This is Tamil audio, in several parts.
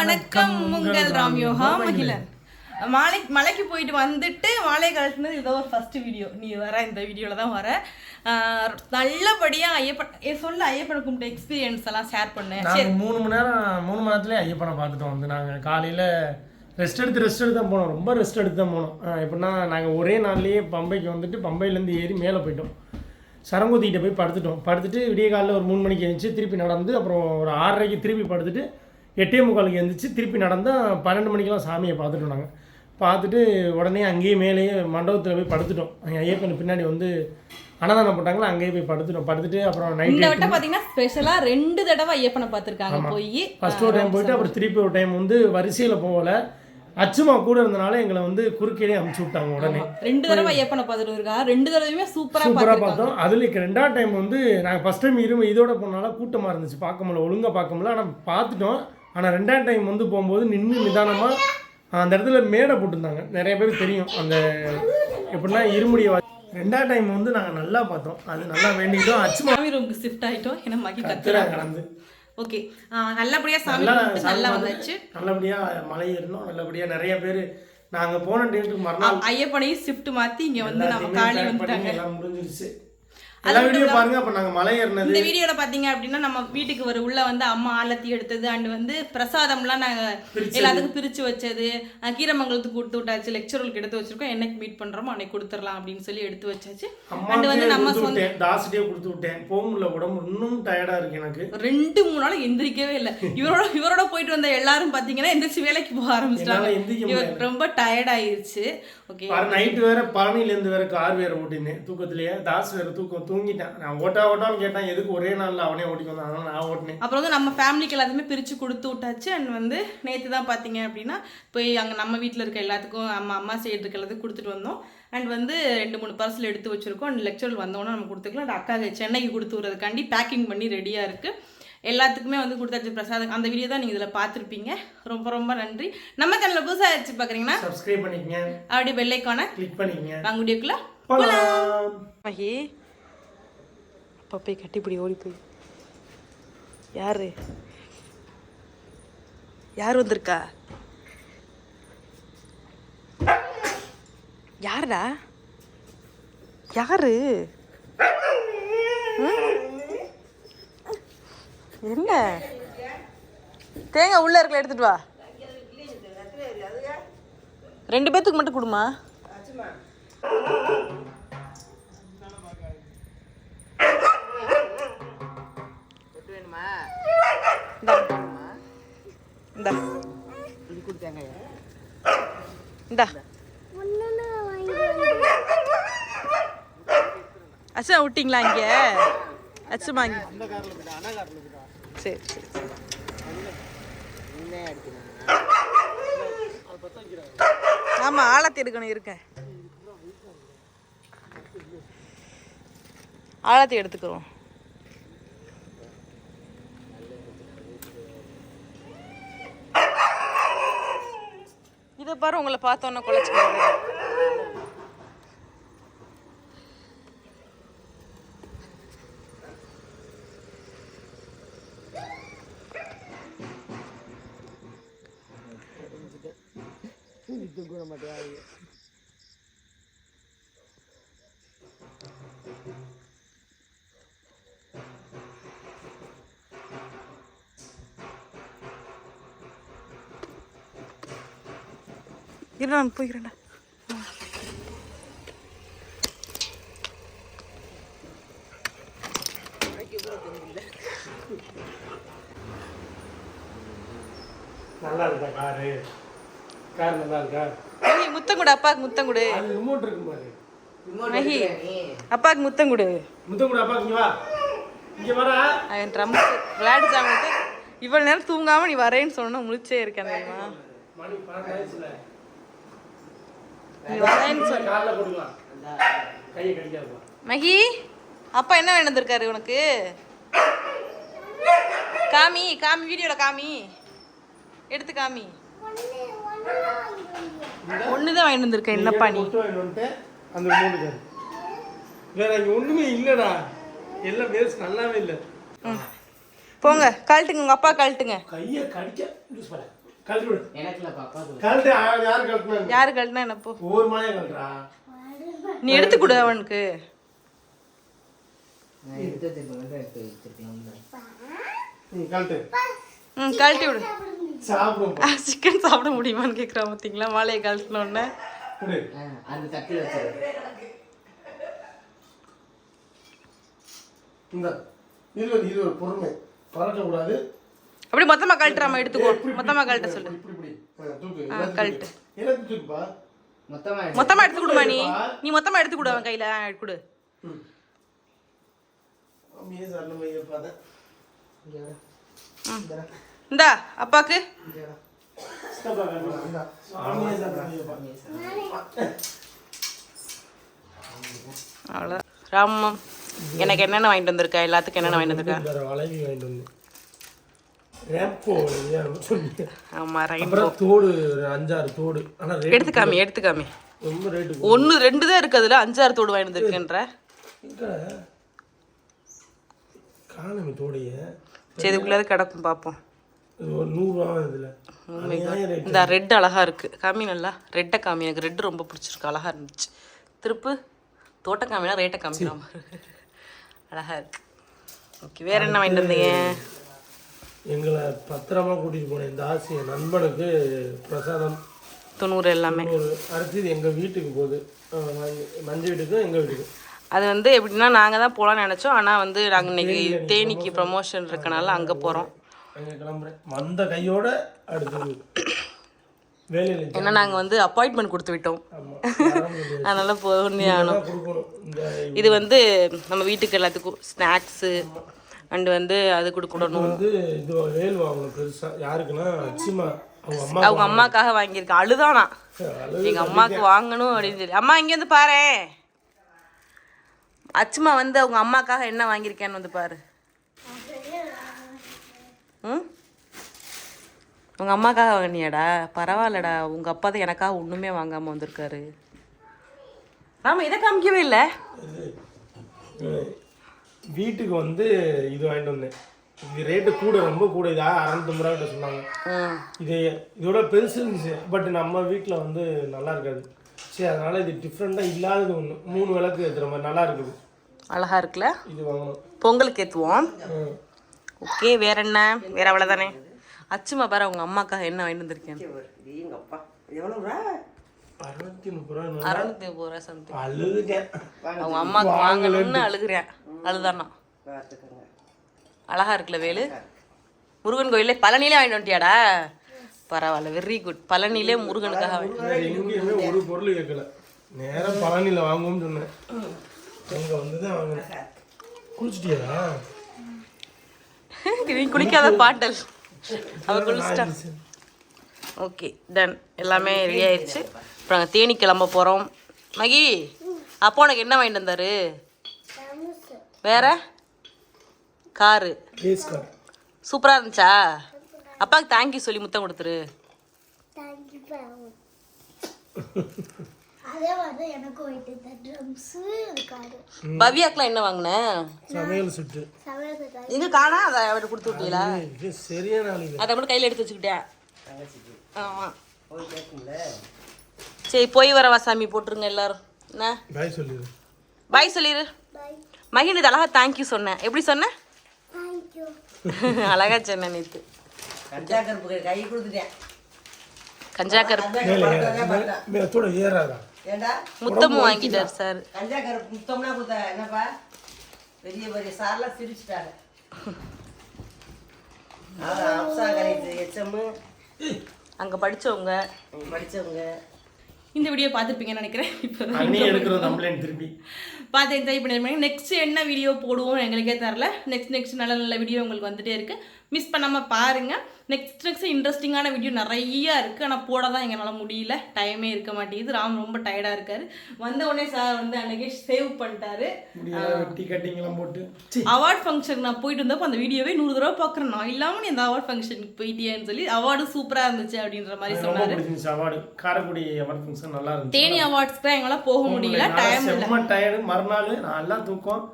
வணக்கம் உங்கள் ராம்யோகா மகிழன். மாலை மலைக்கு போயிட்டு வந்துட்டு மாலை கழட்டினது இதோ ஒரு ஃபர்ஸ்ட் வீடியோ நீ வர இந்த வீடியோவில் தான் வர. நல்லபடியாக ஐயப்பன் சொல்ல ஐயப்பனை கும்பிட்ட எக்ஸ்பீரியன்ஸ் எல்லாம் ஷேர் பண்ணேன் மூணு மணி நேரம் மூணு மணி நேரத்துலேயே ஐயப்பனை பார்த்துட்டோம். வந்து நாங்கள் காலையில் ரெஸ்ட் எடுத்து ரெஸ்ட் எடுத்து தான் போனோம். ரொம்ப ரெஸ்ட் எடுத்து தான் போனோம். எப்படின்னா நாங்கள் ஒரே நாள்லேயே பம்பைக்கு வந்துட்டு பம்பையிலேருந்து ஏறி மேலே போயிட்டோம். சரங்குத்திக்கிட்ட போய் படுத்துட்டோம். படுத்துட்டு விடிய காலையில் ஒரு மூணு மணிக்கு எழுந்துச்சு திருப்பி நடந்து அப்புறம் ஒரு ஆறரைக்கு திருப்பி படுத்துட்டு எட்டே முக்காலுக்கு எழுந்துச்சு திருப்பி நடந்தால் பன்னெண்டு மணிக்கெல்லாம் சாமியை பார்த்துட்டோம் நாங்கள் பார்த்துட்டு உடனே அங்கேயே மேலேயே மண்டபத்தில் போய் படுத்துட்டோம். அங்கே ஐயப்பன் பின்னாடி வந்து அன்னதானம் போட்டாங்களா அங்கேயே போய் படுத்துட்டோம். படுத்துட்டு அப்புறம் இந்த நைட்டு வட்டம் பார்த்தீங்கன்னா ஸ்பெஷலாக ரெண்டு தடவை ஐயப்பனை பார்த்துருக்காங்க போய் ஃபர்ஸ்ட் ஒரு டைம் போயிட்டு அப்புறம் திருப்பி ஒரு டைம் வந்து வரிசையில் போகல. அச்சுமா கூட இருந்தனால எங்களை வந்து குறுக்கேலே அமுச்சு விட்டாங்க உடனே. ரெண்டு தடவை ஐயப்பனை பார்த்துட்டு இருக்காங்க ரெண்டு தடவையுமே சூப்பராக சூப்பராக பார்த்தோம். அதில் ரெண்டாவது டைம் வந்து நாங்கள் ஃபஸ்ட் டைம் இரு இதோட போனால கூட்டமாக இருந்துச்சு. பார்க்க முடியல ஒழுங்காக பார்க்க முடியல. ஆனால் பார்த்துட்டோம். ஆனால் ரெண்டாவது டைம் வந்து போகும்போது நின்று நிதானமாக அந்த இடத்துல மேடை போட்டிருந்தாங்க. நிறைய பேருக்கு தெரியும். அந்த எப்படின்னா இருமுடியை ரெண்டாவது டைம் வந்து நாங்கள் நல்லா பார்த்தோம். அது நல்லா வேண்டிக்கிட்டோம். அச்சுமா சாமி ரூமுக்கு ஷிஃப்ட் ஆகிட்டோம் ஏன்னா மகி கத்துறா கத்துறாங்க கலந்து ஓகே நல்லபடியாக சாமி நல்லா வந்தாச்சு. நல்லபடியாக மலை ஏறினோம். நல்லபடியாக நிறைய பேர் நாங்கள் போன டேட்டுக்கு மறுநாள் ஐயப்பனையும் ஷிஃப்ட் மாற்றி இங்கே வந்து நம்ம பண்ணி வந்துட்டாங்க. எல்லாம் முடிஞ்சிருச்சு. எல்லா வீடியோ பாருங்க அப்ப நாங்க மலை ஏறினது. இந்த வீடியோல பாத்தீங்க அப்படின்னா நம்ம வீட்டுக்கு ஒரு உள்ள வந்து அம்மா ஆலத்தி எடுத்தது அண்ட் வந்து பிரசாதம்லாம் நாங்க எல்லாத்துக்கும் பிரிச்சு வச்சது. கீரமங்கலத்துக்கு கொடுத்து விட்டாச்சு லெக்சரலுக்கு எடுத்து வச்சிருக்கோம். என்னைக்கு மீட் பண்றோமோ அன்னைக்கு கொடுத்துடலாம் அப்படின்னு சொல்லி எடுத்து வச்சாச்சு. அண்ட் வந்து நம்ம சொந்த தாசிட்டே கொடுத்து விட்டேன். போக முடியல உடம்பு இன்னும் டயர்டா இருக்கு எனக்கு. ரெண்டு மூணு நாள் எந்திரிக்கவே இல்லை. இவரோட இவரோட போயிட்டு வந்த எல்லாரும் பாத்தீங்கன்னா எந்திரிச்சு வேலைக்கு போக ஆரம்பிச்சிட்டாங்க. ரொம்ப டயர்ட் ஆயிருச்சு. ஓகே நைட்டு வேற பழனில இருந்து வேற கார் வேற ஓட்டினேன். தூக்கத்திலேயே. தாஸ் வேற தூக்கம் தூங்கிட்டேன். நான் ஓட்டா ஓட்டான்னு கேட்டேன் எதுக்கு ஒரே நாள்ல அவனே ஓட்டிக்கு வந்தான்? அதனால நான் ஓட்டினேன். அப்புறம் வந்து நம்ம ஃபேமிலிக்கு எல்லாத்தையுமே பிரித்து கொடுத்து விட்டாச்சு. அண்ட் வந்து நேற்று தான் பார்த்தீங்க அப்படின்னா போய் அங்கே நம்ம வீட்டில் இருக்க எல்லாத்துக்கும் அம்மா அம்மா சைடு இருக்க எல்லாத்துக்கும் கொடுத்துட்டு வந்தோம். அண்ட் வந்து ரெண்டு மூணு பார்சல் எடுத்து வச்சுருக்கோம். அண்ட் லெக்சர் வந்தோன்னே நம்ம கொடுத்துக்கலாம். அண்ட் அக்காவுக்கு சென்னைக்கு கொடுத்து விட்றதுக்காண்டி பேக்கிங் பண்ணி ரெடியாக இருக்குது எல்லாத்துக்குமே வந்து கொடுத்தாச்சு பிரசாதம். அந்த வீடியோ தான் நீங்கள் இதில் பார்த்துருப்பீங்க. ரொம்ப ரொம்ப நன்றி. நம்ம சேனலில் புதுசாக ஆச்சு பார்க்குறீங்கன்னா சப்ஸ்கிரைப் பண்ணிக்கங்க. அப்படியே பெல்லைக்கான கிளிக் பண்ணிக்கங்க. வாங்க வீடியோக்குள்ள மகி பப்பை கட்டிப்பிடி ஓடி போய். யாரு? யார் வந்திருக்கா? யாருடா? யாரு? என்ன? தேங்காய் உள்ள இருக்கல எடுத்துட்டு வா. ரெண்டு பேத்துக்கு மட்டும் கொடுமா? இந்தா இந்தா. அச்சா விட்டிங்களா இங்கே? அச்சுமா இங்கே சரி சரி ஆமாம் ஆமா ஆழத்தி எடுக்கணும் இருக்கேன் ஆழத்தி எடுத்துக்கிறோம். இதை பாரு உங்களை பார்த்தோன்னே குலைச்சிக்கிறது இரு நான் போய்க்கிறேன்டா நல்லா இருக்கா காரு? கார் நல்லா இருக்கா மகி முத்தம் கொடு அப்பாவுக்கு முத்தம் கொடு அது ரிமோட் இருக்கும் பாரு. மகி அப்பாவுக்கு முத்தம் கொடு முத்தம் கூட அப்பா இங்க வா. இங்க வரா அவன் ட்ரம் விளையாட்டு சாமிட்டு இவ்வளவு நேரம் தூங்காம நீ வரேன்னு சொன்னா முழிச்சே இருக்கேன் தெரியுமா? மணி பன்னெண்டு வயசுல நீ வரேன்னு சொன்ன காலில் போட்டுக்கலாம் கையை கடிக்காதுப்பா மகி அப்பா என்ன வேணும் வந்திருக்காரு உனக்கு? காமி காமி வீடியோல காமி. எடுத்து காமி. ஒண்ணுதான் வாங்கிட்டு வந்திருக்கேன் என்னப்பா நீ? அந்த மூணு வேற இங்க ஒண்ணுமே இல்லடா. எல்லாம் வேஸ்ட் நல்லாவே இல்லை. போங்க கழட்டுங்க உங்க அப்பா கழட்டுங்க. கையை கடிக்க யூஸ் பண்ண. கழட்டி விடு. எனக்குல பாப்பா கழட்டு ஆ, யாரு யாரு கழட்டினா என்ன போ? மாலையும் கழட்டுறா. நீ எடுத்து கொடு அவனுக்கு. ம் கழட்டி. விடு. சாப்பிடும். சிக்கன் சாப்பிட முடியுமான்னு கேட்குறான் பார்த்தீங்களா மாலையை கழட்டின உடனே. கொடு அந்த தட்டில் இந்த இது ஒரு இது ஒரு பொறுமை பறக்கக்கூடாது. அப்படி மொத்தமா கழட்டுறாம எடுத்துக்கோ. மொத்தமா கழட்ட சொல்லு. ஆ, கழட்டு. மொத்தமாக மொத்தமா எடுத்து கொடுமா நீ? நீ மொத்தமா எடுத்து கொடு அவன் கையில. கொடு. இந்தா அப்பாக்கு. அவ்வளோ ராமம் எனக்கு என்னென்ன வாங்கிட்டு வந்திருக்கா? எல்லாத்துக்கும் என்னென்ன வாங்கிட்டு வந்திருக்கா? வேற வளைவி வாங்கிட்டு வந்து ரேப்போ வளைவியா இருக்கும் சொன்னீங்க ஆமா ரைட் அப்புறம் தோடு அஞ்சாறு தோடு. ஆனா ரேட் எடுத்து காமி எடுத்து காமி. ரொம்ப ரேட்டு ஒன்று ரெண்டு தான் இருக்கு அதுல அஞ்சாறு தோடு வாங்கிட்டு எங்க? காணமே தோடைய. சரி இதுக்குள்ளே கிடக்கும் பார்ப்போம் இந்த ரெட் அழகா இருக்கு. காமி நல்லா? ரெட்டை காமி. எனக்கு ரெட் ரொம்ப பிடிச்சிருக்கு. அழகா இருந்துச்சு. திருப்பு தோட்ட காமினா ரேட்டை காமிக்கலாம் அழகா இருக்கு. ஓகே வேற என்ன வாங்கிட்டு வந்தீங்க? எங்களை பத்திரமா கூட்டிட்டு போன இந்த ஆசை என் நண்பனுக்கு பிரசாதம் தொண்ணூறு எல்லாமே. அடுத்தது எங்க வீட்டுக்கு போகுது. மஞ்ச- வீட்டுக்கும் எங்க வீட்டுக்கும். அது வந்து எப்படின்னா நாங்கள் தான் போகலான்னு நினச்சோம். ஆனால் வந்து நாங்கள் இன்னைக்கு தேனிக்கு ப்ரமோஷன் இருக்கனால அங்கே போகிறோம் அங்க கிளம்புறேன். வந்த கையோட அடுத்தது வேலையில் ஏன்னா நாங்கள் வந்து அப்பாயின்மெண்ட் கொடுத்து விட்டோம். அதனால போகணும் இந்த இது வந்து நம்ம வீட்டுக்கு எல்லாத்துக்கும் ஸ்நாக்ஸு அண்ட் வந்து அது கொடுக்கணும். வந்து இது வேல் வாங்கணும் பெருசா. யாருக்குன்னா அச்சிமா அவங்க அம்மா அவங்க அம்மாக்காக வாங்கியிருக்கேன் அழுதானா? அழுது எங்கள் அம்மாவுக்கு வாங்கணும் அப்படின்னு சொல்லி. அம்மா இங்கே வந்து பாரு. அச்சுமா வந்து அவங்க அம்மாக்காக என்ன வாங்கியிருக்கேன்னு வந்து பாரு. ம்? உங்கள் அம்மாக்காக வாங்கினியாடா? பரவாயில்லடா. உங்கள் அப்பா தான் எனக்காக ஒன்றுமே வாங்காமல் வந்திருக்காரு. ஆமாம் இதை காமிக்கவே இல்லை? வீட்டுக்கு வந்து இது வாங்கிட்டு வந்தேன். இது ரேட்டு கூட ரொம்ப கூட இதா அறநூத்தம்பது ரூபா கிட்ட சொன்னாங்க. இது இதோட பெருசு இருந்துச்சு பட் நம்ம வீட்டில் வந்து நல்லா இருக்காது. சரி அதனால இது டிஃப்ரெண்ட்டாக இல்லாதது ஒன்று மூணு விளக்கு ஏற்றுற மாதிரி நல்லா இருக்குது. அழகா இருக்குல்ல? இது வாங்கணும். பொங்கலுக்கு ஏற்றுவோம். ஓகே வேற என்ன? வேற அவ்வளோதானே அச்சுமா பாரு அவங்க அம்மாக்காக என்ன வாங்கிட்டு வந்திருக்கேன். அறுநூத்தி முப்பது ரூபா அறுநூத்தி முப்பது ரூபா சம்திங் அவங்க அம்மாவுக்கு வாங்கணும்னு அழுகுறேன். பார்த்துக்கோங்க. அழகா இருக்குல்ல வேலு? முருகன் கோயிலே பழனிலே வாங்கிட்டு வந்துட்டியாடா? பரவாயில்ல வெரி குட் பழனிலே முருகனுக்காக ஒரு பொருள் கேட்கல நேரா பழனியில் வாங்குவோம்னு சொன்னேன். அங்கே வந்து தான் வாங்கினேன் குளிச்சிட்டியா? நீ குளிக்காத பாட்டல். அவ குளிச்சிட்டா. ஓகே டன் எல்லாமே ரெடி ஆயிடுச்சு. அப்புறம் நாங்கள் தேனி கிளம்ப போகிறோம் மகி அப்போ உனக்கு என்ன வாங்கிட்டு வந்தாரு? வேற? காரு. சூப்பராக இருந்துச்சா? அப்பாவுக்கு தேங்க்யூ சொல்லி முத்தம் கொடுத்துரு. பவ்யாக்கெலாம் என்ன வாங்கின? சமையல் சுட்டு. சமையல் எங்க காணா? அதை அவர்கிட்ட கொடுத்து விட்டீங்களா? இது சரியான ஆளுங்க அதை மட்டும் கையில் எடுத்து வச்சுக்கிட்டேன். கேட்கும்ல சரி போய் வரவா சாமி போட்டுருங்க எல்லாரும். என்ன? பாய் சொல்லிடு பாய் சொல்லிடு பாய் மகிழ் இது அழகா தேங்க்யூ சொன்னேன். எப்படி சொன்னேன் அழகா சொன்னேன் நேற்று கஞ்சா கருப்பு முத்தமும் வாங்கிட்டார் சார். கஞ்சா கருப்பு முத்தம்னா கொடுத்தா என்னப்பா? பெரிய பெரிய சார்லாம் சிரிச்சிட்டாங்க. அதான் அப்சா கரைத்து எச்சம்மு அங்கே படிச்சவங்க. படித்தவங்க இந்த வீடியோ பார்த்துருப்பீங்கன்னு நினைக்கிறேன். இப்போ கம்ப்ளைண்ட் திருப்பி. பார்த்து என்ஜாய் பண்ணிருப்பீங்க. நெக்ஸ்ட் என்ன வீடியோ போடுவோம் எங்களுக்கே தரல நெக்ஸ்ட் நெக்ஸ்ட் நல்ல நல்ல வீடியோ உங்களுக்கு வந்துட்டே இருக்கு. மிஸ் பண்ணாமல் பாருங்க. நெக்ஸ்ட் நெக்ஸ்ட் இன்ட்ரெஸ்டிங்கான வீடியோ நிறைய இருக்குது ஆனால் போட தான் எங்களால் முடியல. டைமே இருக்க மாட்டேங்குது. ராம் ரொம்ப டயர்டாக இருக்காரு. வந்த உடனே சார் வந்து அன்னைக்கே சேவ் பண்ணிட்டாரு. கட்டிங்கெல்லாம் போட்டு. அவார்ட் ஃபங்க்ஷன் நான் போயிட்டு வந்தப்போ அந்த வீடியோவே நூறு தடவை பார்க்குறேன் நான் இல்லாமல் நீ அந்த அவார்ட் ஃபங்க்ஷனுக்கு போயிட்டியேன்னு சொல்லி அவார்டு சூப்பராக இருந்துச்சு அப்படின்ற மாதிரி சொன்னார். அவார்டு காரைக்குடி அவார்ட் ஃபங்க்ஷன் நல்லா இருந்துச்சு. தேனி அவார்ட்ஸ்க்கு தான் எங்களால் போக முடியல. டைம் இல்லை. டயர்டு மறுநாள் நல்லா தூக்கம்.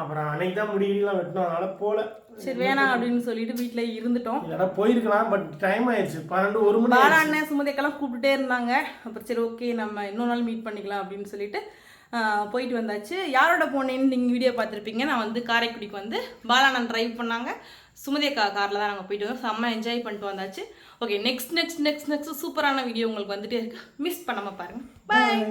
அப்புறம் அன்னைக்கு தான் முடியெல்லாம் வெட்டணும் அதனால போல. சரி வேணாம் அப்படின்னு சொல்லிட்டு வீட்டில் இருந்துட்டோம். இல்லைன்னா போயிருக்கலாம் பட் டைம் ஆயிடுச்சு. பன்னெண்டு ஒரு மணி பாலா அண்ணன் சுமதிக்கெல்லாம் கூப்பிட்டுட்டே இருந்தாங்க. அப்புறம் சரி ஓகே நம்ம இன்னொரு நாள் மீட் பண்ணிக்கலாம் அப்படின்னு சொல்லிட்டு போயிட்டு வந்தாச்சு. யாரோட போனேன்னு நீங்கள் வீடியோ பார்த்துருப்பீங்க. நான் வந்து காரைக்குடிக்கு வந்து பாலாண்ணன் டிரைவ் பண்ணாங்க. சுமதி அக்கா காரில் தான் நாங்கள் போயிட்டு வந்தோம். செம்ம என்ஜாய் பண்ணிட்டு வந்தாச்சு. Okay next next next next சூப்பரான வீடியோ உங்களுக்கு வந்துட்டே இருக்கு. மிஸ் பண்ணாமல் பாருங்கள் பாய்.